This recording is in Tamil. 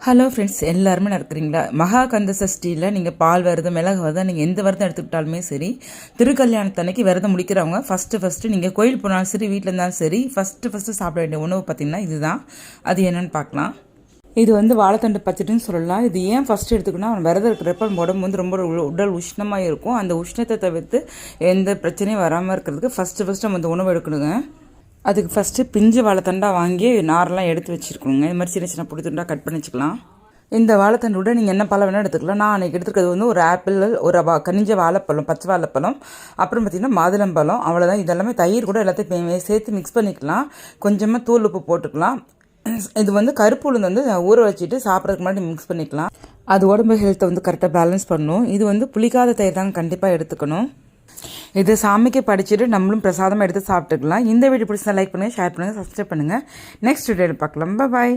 ஹலோ ஃப்ரெண்ட்ஸ் எல்லாருமே நடக்கிறீங்களா? மகா கந்த சஷ்டியில் நீங்கள் பால் விரதம் மிளகு விரதம் நீங்கள் எந்த விரதம் எடுத்துக்கிட்டாலுமே சரி திருக்கல்யாணத்தன்னைக்கு விரதம் முடிக்கிறவங்க ஃபஸ்ட்டு ஃபஸ்ட்டு நீங்கள் கோயில் போனாலும் சரி வீட்டில் இருந்தாலும் சரி ஃபஸ்ட்டு ஃபஸ்ட்டு சாப்பிட வேண்டிய உணவு பார்த்திங்கன்னா இதுதான். அது என்னென்னு பார்க்கலாம் இது வந்து வாழைத்தண்டு பச்சடின்னு சொல்லலாம். இது ஏன் ஃபஸ்ட்டு எடுத்துக்கணும் அவன் விரதம் இருக்கிறப்ப உடம்பு வந்து ரொம்ப உ- உடல் உஷ்ணமாக இருக்கும் அந்த உஷ்ணத்தை தவிர்த்து எந்த பிரச்சனையும் வராமல் இருக்கிறதுக்கு ஃபஸ்ட்டு ஃபஸ்ட்டு நம்ம இந்த உணவு எடுக்கணுங்க. அதுக்கு ஃபஸ்ட்டு பிஞ்சு வாழைத்தண்டாக வாங்கி நாரெல்லாம் எடுத்து வச்சுருக்கணுங்க. இது மாதிரி சின்ன சின்ன புடி துண்டாக கட் பண்ணி வச்சுக்கலாம். இந்த வாழைத்தண்டு விட நீங்கள் என்ன பழம் வேணால் எடுத்துக்கலாம். நான் அன்றைக்கி எடுத்துக்கிறது வந்து ஒரு ஆப்பிள் ஒரு வா கனிஞ்ச வாழைப்பழம் பச்சை வாழைப்பழம் அப்புறம் பார்த்திங்கன்னா மாதுளம்பழம் அவ்வளோதான் இதெல்லாமே தயிர் கூட எல்லாத்தையும் சேர்த்து மிக்ஸ் பண்ணிக்கலாம். கொஞ்சமாக தூள் உப்பு போட்டுக்கலாம். இது வந்து கருப்பு உளுந்து வந்து ஊற வச்சுட்டு சாப்பிட்றதுக்கு முன்னாடி மிக்ஸ் பண்ணிக்கலாம். அது உடம்பு ஹெல்த்தை வந்து கரெக்டாக பேலன்ஸ் பண்ணும். இது வந்து புளிக்காத தயிர் தாங்க கண்டிப்பாக எடுத்துக்கணும். இது சாமிக்கு படிச்சுட்டு நம்மளும் பிரசாதமாக எடுத்து சாப்பிட்டுக்கலாம். இந்த வீடியோ பிடிச்சா லைக் பண்ணுங்கள் ஷேர் பண்ணுங்கள் சப்ஸ்கிரைப் பண்ணுங்கள் நெக்ஸ்ட் வீடியோவில் பார்க்கலாம். பாய்